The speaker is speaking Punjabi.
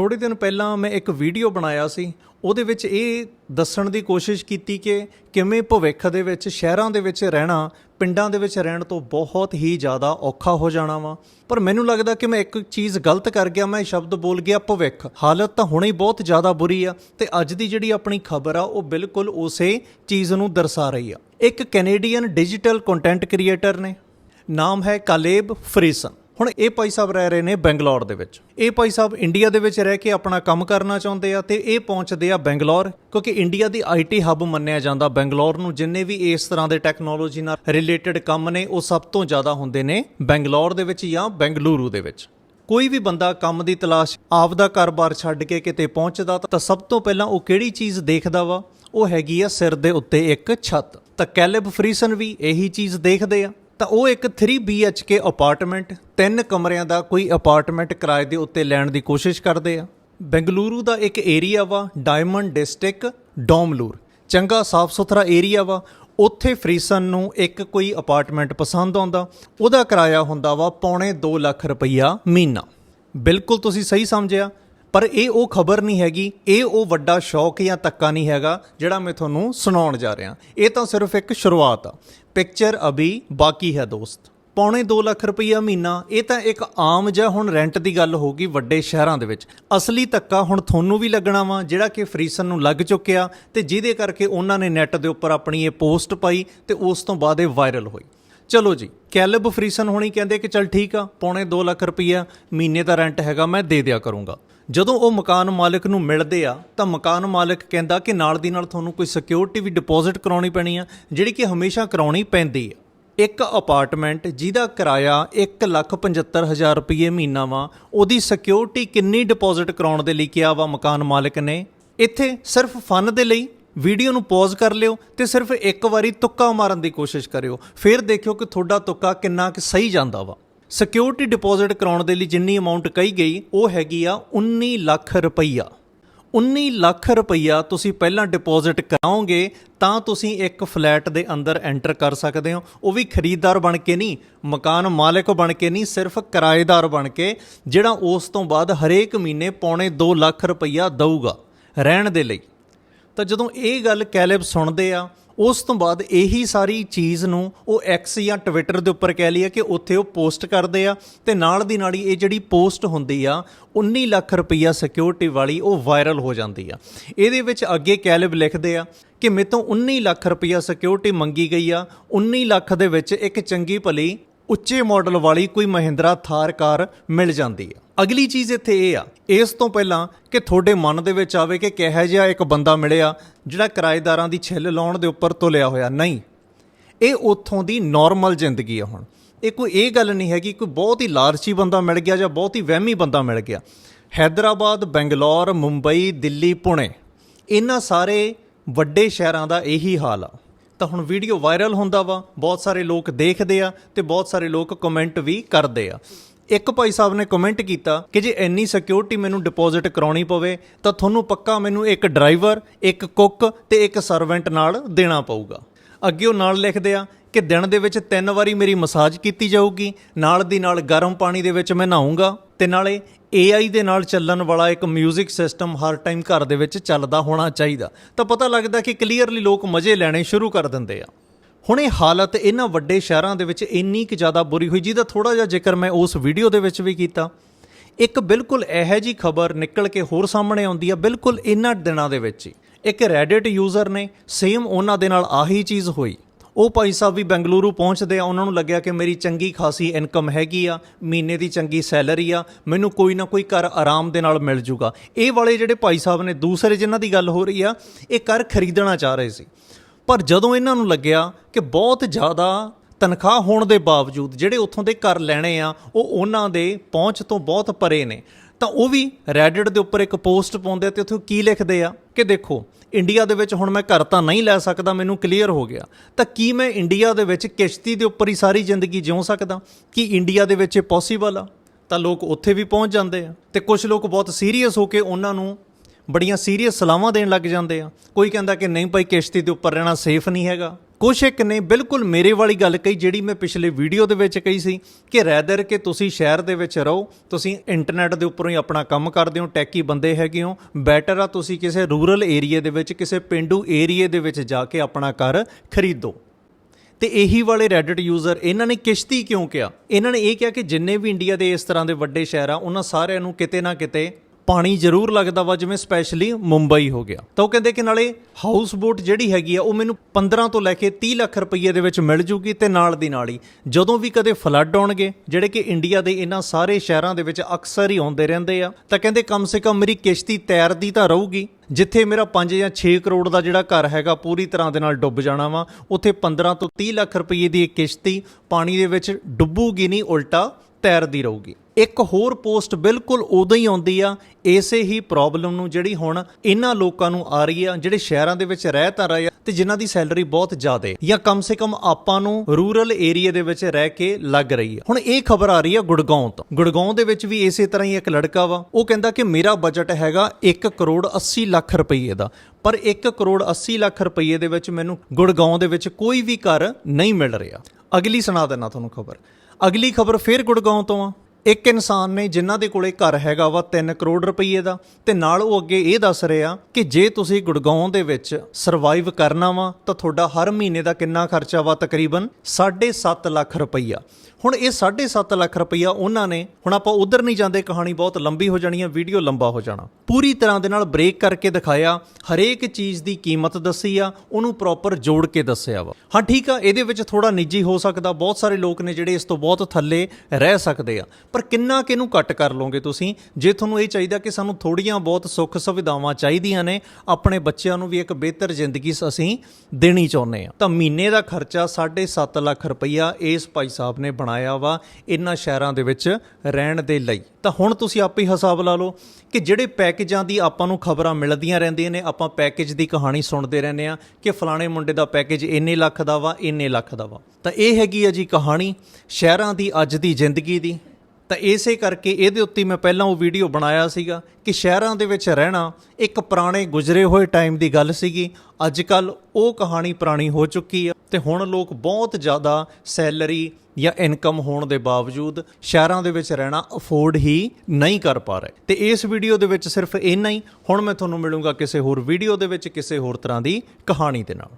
ਥੋੜੇ ਦਿਨ ਪਹਿਲਾਂ ਮੈਂ ਇੱਕ ਵੀਡੀਓ ਬਣਾਇਆ ਸੀ, ਉਹਦੇ ਵਿੱਚ ਇਹ ਦੱਸਣ ਦੀ ਕੋਸ਼ਿਸ਼ ਕੀਤੀ ਕਿ ਕਿਵੇਂ ਭਵਿੱਖ ਦੇ ਵਿੱਚ, ਸ਼ਹਿਰਾਂ ਦੇ ਵਿੱਚ ਰਹਿਣਾ, ਪਿੰਡਾਂ ਦੇ ਵਿੱਚ ਰਹਿਣ ਤੋਂ ਬਹੁਤ ਹੀ ਜ਼ਿਆਦਾ ਔਖਾ ਹੋ ਜਾਣਾ ਵਾ। ਪਰ ਮੈਨੂੰ ਲੱਗਦਾ ਕਿ ਮੈਂ ਇੱਕ ਚੀਜ਼ ਗਲਤ ਕਰ ਗਿਆ, ਮੈਂ ਸ਼ਬਦ ਬੋਲ ਗਿਆ ਭਵਿੱਖ। ਹਾਲਤ ਤਾਂ ਹੁਣੇ ਹੀ ਬਹੁਤ ਜ਼ਿਆਦਾ ਬੁਰੀ ਆ ਤੇ ਅੱਜ ਦੀ ਜਿਹੜੀ ਆਪਣੀ ਖਬਰ ਆ, ਉਹ ਬਿਲਕੁਲ ਉਸੇ ਚੀਜ਼ ਨੂੰ ਦਰਸਾ ਰਹੀ ਆ। ਇੱਕ ਕੈਨੇਡੀਅਨ ਡਿਜੀਟਲ ਕੰਟੈਂਟ ਕ੍ਰੀਏਟਰ ਨੇ, ਨਾਮ ਹੈ ਕਾਲੇਬ ਫਰੀਸਨ। ਹੁਣ ਇਹ ਭਾਈ ਸਾਹਿਬ ਰਹਿ ਰਹੇ ਨੇ ਬੈਂਗਲੌਰ ਦੇ ਵਿੱਚ। ਇਹ ਭਾਈ ਸਾਹਿਬ ਇੰਡੀਆ ਦੇ ਵਿੱਚ ਰਹਿ ਕੇ ਆਪਣਾ ਕੰਮ ਕਰਨਾ ਚਾਹੁੰਦੇ ਆ ਤੇ ਇਹ ਪਹੁੰਚਦੇ ਆ ਬੈਂਗਲੌਰ, ਕਿਉਂਕਿ ਇੰਡੀਆ ਦੀ ਆਈਟੀ ਹੱਬ ਮੰਨਿਆ ਜਾਂਦਾ ਬੈਂਗਲੌਰ ਨੂੰ। ਜਿੰਨੇ ਵੀ ਇਸ ਤਰ੍ਹਾਂ ਦੇ ਟੈਕਨੋਲੋਜੀ ਨਾਲ ਰਿਲੇਟਡ ਕੰਮ ਨੇ, ਉਹ ਸਭ ਤੋਂ ਜ਼ਿਆਦਾ ਹੁੰਦੇ ਨੇ ਬੈਂਗਲੌਰ ਦੇ ਵਿੱਚ ਜਾਂ ਬੈਂਗਲੁਰੂ ਦੇ ਵਿੱਚ। ਕੋਈ ਵੀ ਬੰਦਾ ਕੰਮ ਦੀ ਤਲਾਸ਼, ਆਪ ਦਾ ਕਾਰੋਬਾਰ ਛੱਡ ਕੇ ਕਿਤੇ ਪਹੁੰਚਦਾ ਤਾਂ ਸਭ ਤੋਂ ਪਹਿਲਾਂ ਉਹ ਕਿਹੜੀ ਚੀਜ਼ ਦੇਖਦਾ ਵਾ? ਉਹ ਹੈਗੀ ਆ ਸਿਰ ਦੇ ਉੱਤੇ ਇੱਕ ਛੱਤ। ਤਾਂ ਕੈਲਿਬ ਫਰੀਸਨ ਵੀ ਇਹੀ ਚੀਜ਼ ਦੇਖਦੇ ਆ। ਤਾਂ ਉਹ ਇੱਕ 3 BHK ਅਪਾਰਟਮੈਂਟ ਤਿੰਨ ਕਮਰਿਆਂ ਦਾ ਕੋਈ ਅਪਾਰਟਮੈਂਟ ਕਿਰਾਏ ਦੇ ਉੱਤੇ ਲੈਣ ਦੀ ਕੋਸ਼ਿਸ਼ ਕਰਦੇ ਆ। ਬੈਂਗਲੁਰੂ ਦਾ ਇੱਕ ਏਰੀਆ ਵਾ ਡਾਇਮੰਡ ਡਿਸਟ੍ਰਿਕਟ ਡੋਮਲੂਰ। ਚੰਗਾ ਸਾਫ਼ ਸੁਥਰਾ ਏਰੀਆ ਵਾ, ਉੱਥੇ ਫਰੀਸਨ ਨੂੰ ਇੱਕ ਕੋਈ ਅਪਾਰਟਮੈਂਟ ਪਸੰਦ ਆਉਂਦਾ, ਉਹਦਾ ਕਿਰਾਇਆ ਹੁੰਦਾ ਵਾ ਪੌਣੇ 2 ਲੱਖ ਰੁਪਈਆ ਮਹੀਨਾ। ਬਿਲਕੁਲ ਤੁਸੀਂ ਸਹੀ ਸਮਝਿਆ ਪਰ ਇਹ ਉਹ ਖਬਰ ਨਹੀਂ ਹੈਗੀ, ਇਹ ਉਹ ਵੱਡਾ ਸ਼ੌਕ ਜਾਂ ਤੱਕਾ ਨਹੀਂ ਹੈਗਾ ਜਿਹੜਾ ਮੈਂ ਤੁਹਾਨੂੰ ਸੁਣਾਉਣ ਜਾ ਰਿਹਾ। ਇਹ ਤਾਂ ਸਿਰਫ ਇੱਕ ਸ਼ੁਰੂਆਤ ਆ। ਪਿਕਚਰ ਅਭੀ ਬਾਕੀ ਹੈ ਦੋਸਤ। ਪੌਣੇ 2 ਲੱਖ ਰੁਪਈਆ ਮਹੀਨਾ, ਇਹ ਤਾਂ ਇੱਕ ਆਮ ਜਿਹਾ ਹੁਣ ਰੈਂਟ ਦੀ ਗੱਲ ਹੋ ਗਈ ਵੱਡੇ ਸ਼ਹਿਰਾਂ ਦੇ ਵਿੱਚ। ਅਸਲੀ ਧੱਕਾ ਹੁਣ ਤੁਹਾਨੂੰ ਵੀ ਲੱਗਣਾ ਵਾ, ਜਿਹੜਾ ਕਿ ਫਰੀਸਨ ਨੂੰ ਲੱਗ ਚੁੱਕਿਆ ਤੇ ਜਿਹਦੇ ਕਰਕੇ ਉਹਨਾਂ ਨੇ ਨੈੱਟ ਦੇ ਉੱਪਰ ਆਪਣੀ ਇਹ ਪੋਸਟ ਪਾਈ ਤੇ ਉਸ ਤੋਂ ਬਾਅਦ ਇਹ ਵਾਇਰਲ ਹੋਈ। ਚਲੋ ਜੀ, ਕੈਲਬ ਫਰੀਸਨ ਹੋਣੀ ਕਹਿੰਦੇ ਕਿ ਚਲ ਠੀਕ ਆ, ਪੌਣੇ 2 ਲੱਖ ਰੁਪਈਆ ਮਹੀਨੇ ਦਾ ਰੈਂਟ ਹੈਗਾ, ਮੈਂ ਦੇ ਦਿਆ ਕਰੂੰਗਾ। ਜਦੋਂ ਉਹ ਮਕਾਨ ਮਾਲਕ ਨੂੰ ਮਿਲਦੇ ਆ, ਤਾਂ ਮਕਾਨ ਮਾਲਕ ਕਹਿੰਦਾ ਕਿ ਨਾਲ ਦੀ ਨਾਲ ਤੁਹਾਨੂੰ ਕੋਈ ਸਿਕਿਉਰਿਟੀ ਵੀ ਡਿਪੋਜ਼ਿਟ ਕਰਾਉਣੀ ਪੈਣੀ ਆ, ਜਿਹੜੀ ਕਿ ਹਮੇਸ਼ਾ ਕਰਾਉਣੀ ਪੈਂਦੀ ਆ। ਇੱਕ ਅਪਾਰਟਮੈਂਟ ਜਿਹਦਾ ਕਿਰਾਇਆ 175000 ਰੁਪਏ ਮਹੀਨਾ ਵਾ, ਉਹਦੀ ਸਿਕਿਉਰਿਟੀ ਕਿੰਨੀ ਡਿਪੋਜ਼ਿਟ ਕਰਾਉਣ ਦੇ ਲਈ ਕਿਹਾ ਵਾ ਮਕਾਨ ਮਾਲਕ ਨੇ? ਇੱਥੇ ਸਿਰਫ ਫਨ ਦੇ ਲਈ ਵੀਡੀਓ ਨੂੰ ਪੌਜ਼ ਕਰ ਲਿਓ ਤੇ ਸਿਰਫ ਇੱਕ ਵਾਰੀ ਤੁੱਕਾ ਮਾਰਨ ਦੀ ਕੋਸ਼ਿਸ਼ ਕਰਿਓ। ਫਿਰ ਦੇਖਿਓ ਕਿ ਤੁਹਾਡਾ ਤੁੱਕਾ ਕਿੰਨਾ ਕਿ ਸਹੀ ਜਾਂਦਾ ਵਾ। ਸਿਕਿਉਰਿਟੀ ਡਿਪੋਜ਼ਿਟ ਕਰਾਉਣ ਦੇ ਲਈ ਜਿੰਨੀ ਅਮਾਉਂਟ ਕਹੀ ਗਈ, ਉਹ ਹੈਗੀ ਆ 19 ਲੱਖ ਰੁਪਈਆ। 19 ਲੱਖ ਰੁਪਈਆ ਤੁਸੀਂ ਪਹਿਲਾਂ ਡਿਪੋਜ਼ਿਟ ਕਰਾਓਗੇ, ਤਾਂ ਤੁਸੀਂ ਇੱਕ ਫਲੈਟ ਦੇ ਅੰਦਰ ਐਂਟਰ ਕਰ ਸਕਦੇ ਹੋ। ਉਹ ਵੀ ਖਰੀਦਦਾਰ ਬਣ ਕੇ ਨਹੀਂ, ਮਕਾਨ ਮਾਲਕ ਬਣ ਕੇ ਨਹੀਂ, ਸਿਰਫ ਕਿਰਾਏਦਾਰ ਬਣ ਕੇ, ਜਿਹੜਾ ਉਸ ਤੋਂ ਬਾਅਦ ਹਰੇਕ ਮਹੀਨੇ ਪੌਣੇ 2 ਲੱਖ ਰੁਪਈਆ ਦਊਗਾ ਰਹਿਣ ਦੇ ਲਈ। ਤਾਂ ਜਦੋਂ ਇਹ ਗੱਲ ਕੈਲਬ ਸੁਣਦੇ ਆ ਉਸ ਤੋਂ ਬਾਅਦ ਇਹੀ ਸਾਰੀ ਚੀਜ਼ ਨੂੰ ਉਹ ਐਕਸ ਜਾਂ ਟਵਿੱਟਰ ਦੇ ਉੱਪਰ ਕਹਿ ਲਈਏ ਕਿ ਉੱਥੇ ਉਹ ਪੋਸਟ ਕਰਦੇ ਆ ਤੇ ਨਾਲ ਦੀ ਨਾਲ ਹੀ ਇਹ ਜਿਹੜੀ ਪੋਸਟ ਹੁੰਦੀ ਆ 19 ਲੱਖ ਰੁਪਈਆ ਸਿਕਿਉਰਿਟੀ ਵਾਲੀ ਉਹ ਵਾਇਰਲ ਹੋ ਜਾਂਦੀ ਆ। ਇਹਦੇ ਵਿੱਚ ਅੱਗੇ ਕੈਲਿਬ ਲਿਖਦੇ ਆ ਕਿ ਮੇਤੋਂ 19 ਲੱਖ ਰੁਪਈਆ ਸਿਕਿਉਰਿਟੀ ਮੰਗੀ ਗਈ ਆ 19 ਲੱਖ ਦੇ ਵਿੱਚ ਇੱਕ ਚੰਗੀ ਭਲੀ ਉੱਚੇ ਮਾਡਲ ਵਾਲੀ ਕੋਈ ਮਹਿੰਦਰਾ ਥਾਰ ਕਾਰ ਮਿਲ ਜਾਂਦੀ ਹੈ। ਅਗਲੀ ਚੀਜ਼ ਇੱਥੇ ਇਹ ਆ, ਇਸ ਤੋਂ ਪਹਿਲਾਂ ਕਿ ਤੁਹਾਡੇ ਮਨ ਦੇ ਵਿੱਚ ਆਵੇ ਕਿ ਕਿਹੋ ਜਿਹਾ ਇੱਕ ਬੰਦਾ ਮਿਲਿਆ ਜਿਹੜਾ ਕਿਰਾਏਦਾਰਾਂ ਦੀ ਛਿੱਲ ਲਾਉਣ ਦੇ ਉੱਪਰ ਤੁਲਿਆ ਹੋਇਆ। ਨਹੀਂ, ਇਹ ਉੱਥੋਂ ਦੀ ਨਾਰਮਲ ਜ਼ਿੰਦਗੀ ਆ ਹੁਣ। ਇਹ ਕੋਈ ਇਹ ਗੱਲ ਨਹੀਂ ਹੈਗੀ, ਕੋਈ ਬਹੁਤ ਹੀ ਲਾਲਚੀ ਬੰਦਾ ਮਿਲ ਗਿਆ ਜਾਂ ਬਹੁਤ ਹੀ ਵਹਿਮੀ ਬੰਦਾ ਮਿਲ ਗਿਆ। ਹੈਦਰਾਬਾਦ, ਬੰਗਲੌਰ, ਮੁੰਬਈ, ਦਿੱਲੀ, ਪੁਣੇ, ਇਹਨਾਂ ਸਾਰੇ ਵੱਡੇ ਸ਼ਹਿਰਾਂ ਦਾ ਇਹੀ ਹਾਲ ਆ। ਤਾਂ ਹੁਣ ਵੀਡੀਓ ਵਾਇਰਲ ਹੁੰਦਾ ਵਾ, ਬਹੁਤ ਸਾਰੇ ਲੋਕ ਦੇਖਦੇ ਆ ਤੇ ਬਹੁਤ ਸਾਰੇ ਲੋਕ ਕਮੈਂਟ ਵੀ ਕਰਦੇ ਆ। ਇੱਕ ਭਾਈ ਸਾਹਿਬ ਨੇ ਕਮੈਂਟ ਕੀਤਾ ਕਿ ਜੇ ਇੰਨੀ ਸਿਕਿਉਰਿਟੀ ਮੈਨੂੰ ਡਿਪੋਜ਼ਿਟ ਕਰਾਉਣੀ ਪਵੇ, ਤਾਂ ਤੁਹਾਨੂੰ ਪੱਕਾ ਮੈਨੂੰ ਇੱਕ ਡਰਾਈਵਰ ਇੱਕ ਕੁੱਕ ਤੇ ਇੱਕ ਸਰਵੈਂਟ ਨਾਲ ਦੇਣਾ ਪਊਗਾ। ਅੱਗੇ ਉਹ ਨਾਲ ਲਿਖਦੇ ਆ ਕਿ ਦਿਨ ਦੇ ਵਿੱਚ ਤਿੰਨ ਵਾਰੀ ਮੇਰੀ ਮਸਾਜ ਕੀਤੀ ਜਾਊਗੀ, ਨਾਲ ਦੀ ਨਾਲ ਗਰਮ ਪਾਣੀ ਦੇ ਵਿੱਚ ਮੈਂ ਨਹਾਉਂਗਾ ਤੇ ਨਾਲੇ AI ਦੇ ਨਾਲ ਚੱਲਣ ਵਾਲਾ ਇੱਕ 뮤직 ਸਿਸਟਮ ਹਰ ਟਾਈਮ ਘਰ ਦੇ ਵਿੱਚ ਚੱਲਦਾ ਹੋਣਾ ਚਾਹੀਦਾ। ਤਾਂ ਪਤਾ ਲੱਗਦਾ ਕਿ ਕਲੀਅਰਲੀ ਲੋਕ ਮਜ਼ੇ ਲੈਣੇ ਸ਼ੁਰੂ ਕਰ ਦਿੰਦੇ ਆ। ਹੁਣ ਇਹ ਹਾਲਤ ਇਹਨਾਂ ਵੱਡੇ ਸ਼ਹਿਰਾਂ ਦੇ ਵਿੱਚ ਇੰਨੀ ਕਿ ਜ਼ਿਆਦਾ ਬੁਰੀ ਹੋਈ, ਜਿਹਦਾ ਥੋੜਾ ਜਿਹਾ ਜ਼ਿਕਰ ਮੈਂ ਉਸ ਵੀਡੀਓ ਦੇ ਵਿੱਚ ਵੀ ਕੀਤਾ। ਇੱਕ ਬਿਲਕੁਲ ਇਹੋ ਜੀ ਖਬਰ ਨਿਕਲ ਕੇ ਹੋਰ ਸਾਹਮਣੇ ਆਉਂਦੀ ਆ, ਬਿਲਕੁਲ ਇਹਨਾਂ ਦਿਨਾਂ ਦੇ ਵਿੱਚ ਹੀ। ਇੱਕ ਰੈਡਿਟ ਯੂਜ਼ਰ ਨੇ ਸੇਮ ਉਹਨਾਂ ਦੇ ਨਾਲ ਆਹੀ ਚੀਜ਼ ਹੋਈ। ਉਹ ਭਾਈ ਸਾਹਿਬ ਵੀ ਬੈਂਗਲੁਰੂ ਪਹੁੰਚਦੇ ਆ, ਉਹਨਾਂ ਨੂੰ ਲੱਗਿਆ ਕਿ ਮੇਰੀ ਚੰਗੀ ਖਾਸੀ ਇਨਕਮ ਹੈਗੀ ਆ, ਮਹੀਨੇ ਦੀ ਚੰਗੀ ਸੈਲਰੀ ਆ, ਮੈਨੂੰ ਕੋਈ ਨਾ ਕੋਈ ਘਰ ਆਰਾਮ ਦੇ ਨਾਲ ਮਿਲ ਜੂਗਾ। ਇਹ ਵਾਲੇ ਜਿਹੜੇ ਭਾਈ ਸਾਹਿਬ ਨੇ ਦੂਸਰੇ ਜਿਨ੍ਹਾਂ ਦੀ ਗੱਲ ਹੋ ਰਹੀ ਆ, ਇਹ ਘਰ ਖਰੀਦਣਾ ਚਾਹ ਰਹੇ ਸੀ। ਪਰ ਜਦੋਂ ਇਹਨਾਂ ਨੂੰ ਲੱਗਿਆ ਕਿ ਬਹੁਤ ਜ਼ਿਆਦਾ ਤਨਖਾਹ ਹੋਣ ਦੇ ਬਾਵਜੂਦ ਜਿਹੜੇ ਉੱਥੋਂ ਦੇ ਘਰ ਲੈਣੇ ਆ, ਉਹ ਉਹਨਾਂ ਦੇ ਪਹੁੰਚ ਤੋਂ ਬਹੁਤ ਪਰੇ ਨੇ। ਤਾਂ ਉਹ ਵੀ ਰੈਡਿਟ ਦੇ ਉੱਪਰ ਇੱਕ ਪੋਸਟ ਪਾਉਂਦੇ ਤੇ ਉੱਥੇ ਉਹ ਕੀ ਲਿਖਦੇ ਆ ਕਿ ਦੇਖੋ ਇੰਡੀਆ ਦੇ ਵਿੱਚ ਹੁਣ ਮੈਂ ਘਰ ਤਾਂ ਨਹੀਂ ਲੈ ਸਕਦਾ, ਮੈਨੂੰ ਕਲੀਅਰ ਹੋ ਗਿਆ। ਤਾਂ ਕੀ ਮੈਂ ਇੰਡੀਆ ਦੇ ਵਿੱਚ ਕਿਸ਼ਤੀ ਦੇ ਉੱਪਰ ਹੀ ਸਾਰੀ ਜ਼ਿੰਦਗੀ ਜਿਉ ਸਕਦਾ? ਕੀ ਇੰਡੀਆ ਦੇ ਵਿੱਚ ਇਹ ਪੋਸੀਬਲ ਆ? ਤਾਂ ਲੋਕ ਉੱਥੇ ਵੀ ਪਹੁੰਚ ਜਾਂਦੇ ਆ ਤੇ ਕੁਝ ਲੋਕ ਬਹੁਤ ਸੀਰੀਅਸ ਹੋ ਕੇ ਉਹਨਾਂ ਨੂੰ ਬੜੀਆਂ ਸੀਰੀਅਸ ਸਲਾਹਾਂ ਦੇਣ ਲੱਗ ਜਾਂਦੇ ਆ। ਕੋਈ ਕਹਿੰਦਾ ਕਿ ਨਹੀਂ ਭਾਈ, ਕਿਸ਼ਤੀ ਦੇ ਉੱਪਰ ਰਹਿਣਾ ਸੇਫ ਨਹੀਂ ਹੈਗਾ। ਕੁਛ ਇੱਕ ਨੇ ਬਿਲਕੁਲ ਮੇਰੇ ਵਾਲੀ ਗੱਲ ਕਹੀ, ਜਿਹੜੀ ਮੈਂ ਪਿਛਲੇ ਵੀਡੀਓ ਦੇ ਵਿੱਚ ਕਹੀ ਸੀ ਕਿ ਰੈਦਰ ਕਿ ਤੁਸੀਂ ਸ਼ਹਿਰ ਦੇ ਵਿੱਚ ਰਹੋ, ਤੁਸੀਂ ਇੰਟਰਨੈਟ ਦੇ ਉੱਪਰੋਂ ਹੀ ਆਪਣਾ ਕੰਮ ਕਰਦੇ ਹੋ ਟੈਕੀ ਬੰਦੇ ਹੈਗੇ ਹੋ ਬੈਟਰ ਆ ਤੁਸੀਂ ਕਿਸੇ ਰੂਰਲ ਏਰੀਆ ਦੇ ਵਿੱਚ, ਕਿਸੇ ਪਿੰਡੂ ਏਰੀਆ ਦੇ ਵਿੱਚ ਜਾ ਕੇ ਆਪਣਾ ਘਰ ਖਰੀਦੋ। ਤੇ ਇਹੀ ਵਾਲੇ ਰੈਡਿਟ ਯੂਜ਼ਰ ਇਹਨਾਂ ਨੇ ਕਿਸ਼ਤੀ ਕਿਉਂ ਕਿਹਾ? ਇਹਨਾਂ ਨੇ ਇਹ ਕਿਹਾ ਕਿ ਜਿੰਨੇ ਵੀ ਇੰਡੀਆ ਦੇ ਇਸ ਤਰ੍ਹਾਂ ਦੇ ਵੱਡੇ ਸ਼ਹਿਰ ਆ, ਉਹਨਾਂ ਸਾਰਿਆਂ ਨੂੰ ਕਿਤੇ ਨਾ ਕਿਤੇ ਪਾਣੀ ਜ਼ਰੂਰ ਲੱਗਦਾ ਵਾ, ਜਿਵੇਂ ਸਪੈਸ਼ਲੀ ਮੁੰਬਈ ਹੋ ਗਿਆ। ਤਾਂ ਉਹ ਕਹਿੰਦੇ ਕਿ ਨਾਲੇ ਹਾਊਸ ਬੋਟ ਜਿਹੜੀ ਹੈਗੀ ਆ, ਉਹ ਮੈਨੂੰ 15 ਤੋਂ ਲੈ ਕੇ 30 ਲੱਖ ਰੁਪਏ ਦੇ ਵਿੱਚ ਮਿਲ ਜੂਗੀ ਤੇ ਨਾਲ ਦੀ ਨਾਲ ਹੀ। ਜਦੋਂ ਵੀ ਕਦੇ ਫਲੱਡ ਆਉਣਗੇ, ਜਿਹੜੇ ਕਿ ਇੰਡੀਆ ਦੇ ਇਹਨਾਂ ਸਾਰੇ ਸ਼ਹਿਰਾਂ ਦੇ ਵਿੱਚ ਅਕਸਰ ਹੀ ਆਉਂਦੇ ਰਹਿੰਦੇ ਆ, ਤਾਂ ਕਹਿੰਦੇ ਕਮ ਸੇ ਕਮ ਮੇਰੀ ਕਿਸ਼ਤੀ ਤੈਰਦੀ ਤਾਂ ਰਹੂਗੀ, ਜਿੱਥੇ ਮੇਰਾ 5 ਜਾਂ 6 ਕਰੋੜ ਦਾ ਜਿਹੜਾ ਘਰ ਹੈਗਾ, ਪੂਰੀ ਤਰ੍ਹਾਂ ਦੇ ਨਾਲ ਡੁੱਬ ਜਾਣਾ ਵਾ, ਉੱਥੇ 15 ਤੋਂ 30 ਲੱਖ ਰੁਪਏ ਦੀ ਇੱਕ ਕਿਸ਼ਤੀ ਪਾਣੀ ਦੇ ਵਿੱਚ ਡੁੱਬੂਗੀ ਨਹੀਂ, ਉਲਟਾ ਤੈਰਦੀ ਰਹੂਗੀ। ਇੱਕ ਹੋਰ ਪੋਸਟ ਬਿਲਕੁਲ ਉਦੋਂ ਹੀ ਆਉਂਦੀ ਆ, ਇਸੇ ਹੀ ਪ੍ਰੋਬਲਮ ਨੂੰ ਜਿਹੜੀ ਹੁਣ ਇਹਨਾਂ ਲੋਕਾਂ ਨੂੰ ਆ ਰਹੀ ਆ, ਜਿਹੜੇ ਸ਼ਹਿਰਾਂ ਦੇ ਵਿੱਚ ਰਹਿ ਤਾਂ ਰਹੇ ਆ ਤੇ ਜਿਨ੍ਹਾਂ ਦੀ ਸੈਲਰੀ ਬਹੁਤ ਜ਼ਿਆਦਾ ਹੈ ਜਾਂ ਕਮ ਸੇ ਕਮ ਆਪਾਂ ਨੂੰ ਰੂਰਲ ਏਰੀਆ ਦੇ ਵਿੱਚ ਰਹਿ ਕੇ ਲੱਗ ਰਹੀ ਹੈ ਹੁਣ ਇਹ ਖਬਰ ਆ ਰਹੀ ਆ ਗੁੜਗਾਉਂ ਤੋਂ। ਗੁੜਗਾਉਂ ਦੇ ਵਿੱਚ ਵੀ ਇਸੇ ਤਰ੍ਹਾਂ ਹੀ ਇੱਕ ਲੜਕਾ ਵਾ, ਉਹ ਕਹਿੰਦਾ ਕਿ ਮੇਰਾ ਬਜਟ ਹੈਗਾ 1 ਕਰੋੜ 80 ਲੱਖ ਰੁਪਏ ਦਾ, ਪਰ 1 ਕਰੋੜ 80 ਲੱਖ ਰੁਪਏ ਦੇ ਵਿੱਚ ਮੈਨੂੰ ਗੁੜਗਾਉਂ ਦੇ ਵਿੱਚ ਕੋਈ ਵੀ ਘਰ ਨਹੀਂ ਮਿਲ ਰਿਹਾ। ਅਗਲੀ ਸੁਣਾ ਦਿੰਦਾ ਤੁਹਾਨੂੰ ਖਬਰ। ਅਗਲੀ ਖਬਰ ਫੇਰ ਗੁੜਗਾਉਂ ਤੋਂ ਆ। ਇੱਕ ਇਨਸਾਨ ਨੇ ਜਿਨ੍ਹਾਂ ਦੇ ਕੋਲੇ ਘਰ ਹੈਗਾ ਵਾ 3 ਕਰੋੜ ਰੁਪਏ ਦਾ, ਤੇ ਨਾਲ ਉਹ ਅੱਗੇ ਇਹ ਦੱਸ ਰਿਹਾ ਕਿ ਜੇ ਤੁਸੀਂ ਗੁੜਗਾਉਂ ਦੇ ਵਿੱਚ ਸਰਵਾਈਵ ਕਰਨਾ ਵਾ, ਤਾਂ ਤੁਹਾਡਾ ਹਰ ਮਹੀਨੇ ਦਾ ਕਿੰਨਾ ਖਰਚਾ ਵਾ? ਤਕਰੀਬਨ 7.5 ਲੱਖ ਰੁਪਈਆ। ਹੁਣ ਇਹ 7.5 ਲੱਖ ਰੁਪਈਆ ਉਹਨਾਂ ਨੇ, ਹੁਣ ਆਪਾਂ ਉਧਰ ਨਹੀਂ ਜਾਂਦੇ, ਕਹਾਣੀ ਬਹੁਤ ਲੰਬੀ ਹੋ ਜਾਣੀ ਹੈ ਵੀਡੀਓ ਲੰਬਾ ਹੋ ਜਾਣਾ। ਪੂਰੀ ਤਰ੍ਹਾਂ ਦੇ ਨਾਲ ਬ੍ਰੇਕ ਕਰਕੇ ਦਿਖਾਇਆ, ਹਰੇਕ ਚੀਜ਼ ਦੀ ਕੀਮਤ ਦੱਸੀ ਆ, ਉਹਨੂੰ ਪ੍ਰੋਪਰ ਜੋੜ ਕੇ ਦੱਸਿਆ ਵਾ। ਹਾਂ, ਠੀਕ ਆ, ਇਹਦੇ ਵਿੱਚ ਥੋੜਾ ਨਿੱਜੀ ਹੋ ਸਕਦਾ, ਬਹੁਤ ਸਾਰੇ ਲੋਕ ਨੇ ਜਿਹੜੇ ਇਸ ਤੋਂ ਬਹੁਤ ਥੱਲੇ ਰਹਿ ਸਕਦੇ ਆ। ਪਰ ਕਿੰਨਾ ਕਿ ਇਹਨੂੰ ਕੱਟ ਕਰ ਲਓਗੇ ਤੁਸੀਂ, ਜੇ ਤੁਹਾਨੂੰ ਇਹ ਚਾਹੀਦਾ ਕਿ ਸਾਨੂੰ ਥੋੜੀਆਂ ਬਹੁਤ ਸੁੱਖ ਸੁਵਿਧਾਵਾਂ ਚਾਹੀਦੀਆਂ ਨੇ, ਆਪਣੇ ਬੱਚਿਆਂ ਨੂੰ ਵੀ ਇੱਕ ਬਿਹਤਰ ਜ਼ਿੰਦਗੀ ਅਸੀਂ ਦੇਣੀ ਚਾਹੁੰਦੇ ਆ। ਤਾਂ ਮਹੀਨੇ ਦਾ ਖਰਚਾ 7.5 ਲੱਖ ਰੁਪਈਆ ਇਸ ਭਾਈ ਸਾਹਿਬ ਨੇ ਬਣਾ ਬਣਾਇਆ ਵਾ ਇਹਨਾਂ ਸ਼ਹਿਰਾਂ ਦੇ ਵਿੱਚ ਰਹਿਣ ਦੇ ਲਈ। ਤਾਂ ਹੁਣ ਤੁਸੀਂ ਆਪੇ ਹੀ ਹਿਸਾਬ ਲਾ ਲਓ ਕਿ ਜਿਹੜੇ ਪੈਕੇਜਾਂ ਦੀ ਆਪਾਂ ਨੂੰ ਖਬਰਾਂ ਮਿਲਦੀਆਂ ਰਹਿੰਦੀਆਂ ਨੇ, ਆਪਾਂ ਪੈਕੇਜ ਦੀ ਕਹਾਣੀ ਸੁਣਦੇ ਰਹਿੰਦੇ ਆ ਕਿ ਫਲਾਣੇ ਮੁੰਡੇ ਦਾ ਪੈਕੇਜ ਇੰਨੇ ਲੱਖ ਦਾ ਵਾ, ਇੰਨੇ ਲੱਖ ਦਾ ਵਾ। ਤਾਂ ਇਹ ਹੈਗੀ ਆ ਜੀ ਕਹਾਣੀ ਸ਼ਹਿਰਾਂ ਦੀ ਅੱਜ ਦੀ ਜ਼ਿੰਦਗੀ ਦੀ। ਤਾਂ ਇਸੇ ਕਰਕੇ ਇਹਦੇ ਉੱਤੇ ਮੈਂ ਪਹਿਲਾਂ ਉਹ ਵੀਡੀਓ ਬਣਾਇਆ ਸੀਗਾ ਕਿ ਸ਼ਹਿਰਾਂ ਦੇ ਵਿੱਚ ਰਹਿਣਾ ਇੱਕ ਪੁਰਾਣੇ ਗੁਜ਼ਰੇ ਹੋਏ ਟਾਈਮ ਦੀ ਗੱਲ ਸੀਗੀ। ਅੱਜ ਕੱਲ ਉਹ ਕਹਾਣੀ ਪੁਰਾਣੀ ਹੋ ਚੁੱਕੀ ਆ ਤੇ ਹੁਣ ਲੋਕ ਬਹੁਤ ਜ਼ਿਆਦਾ ਸੈਲਰੀ ਜਾਂ ਇਨਕਮ ਹੋਣ ਦੇ ਬਾਵਜੂਦ ਸ਼ਹਿਰਾਂ ਦੇ ਵਿੱਚ ਰਹਿਣਾ ਅਫੋਰਡ ਹੀ ਨਹੀਂ ਕਰ ਪਾ ਰਹੇ। ਤੇ ਇਸ ਵੀਡੀਓ ਦੇ ਵਿੱਚ ਸਿਰਫ ਇੰਨਾ ਹੀ। ਹੁਣ ਮੈਂ ਤੁਹਾਨੂੰ ਮਿਲੂੰਗਾ ਕਿਸੇ ਹੋਰ ਵੀਡੀਓ ਦੇ ਵਿੱਚ ਕਿਸੇ ਹੋਰ ਤਰ੍ਹਾਂ ਦੀ ਕਹਾਣੀ ਦੇ ਨਾਲ।